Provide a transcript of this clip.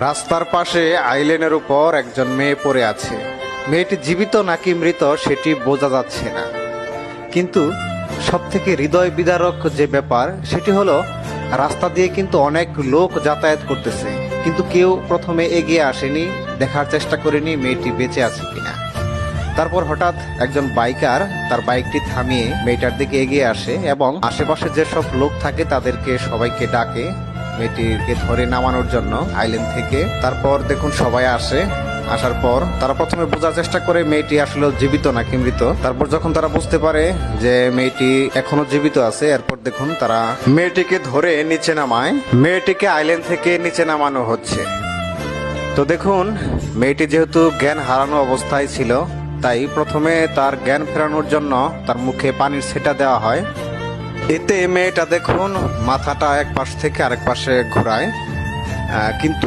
রাস্তার পাশে আইল্যান্ডের উপর একজন মেয়ে পড়ে আছে। মেয়েটি জীবিত নাকি মৃত সেটি বোঝা যাচ্ছে না। কিন্তু সব থেকে হৃদয় বিদারক যে ব্যাপার, সেটি হলো রাস্তা দিয়ে কিন্তু অনেক লোক যাতায়াত করতেছে। কিন্তু কেউ প্রথমে এগিয়ে আসেনি, দেখার চেষ্টা করেনি মেয়েটি বেঁচে আছে কিনা। তারপর হঠাৎ একজন বাইকার তার বাইকটি থামিয়ে মেয়েটার দিকে এগিয়ে আসে এবং আশেপাশে যেসব লোক থাকে তাদেরকে সবাইকে ডাকে। মেয়েটিকে ধরে নামানোর জন্য আইল্যান্ড থেকে। তারপর দেখুন সবাই আসে। আসার পর তারা প্রথমে বোঝার চেষ্টা করে মেয়েটি আসলে জীবিত নাকি মৃত। তারপর যখন তারা বুঝতে পারে যে মেয়েটি এখনও জীবিত আছে, এরপর দেখুন তারা মেয়েটিকে ধরে নিচে নামায়। মেয়েটিকে আইল্যান্ড থেকে নিচে নামানো হচ্ছে। তো দেখুন, মেয়েটি যেহেতু জ্ঞান হারানো অবস্থায় ছিল, তাই প্রথমে তার জ্ঞান ফেরানোর জন্য তার মুখে পানির সেটা দেওয়া হয়। এতে মেয়েটা দেখুন মাথাটা এক পাশ থেকে আরেক পাশে ঘোরায়। কিন্তু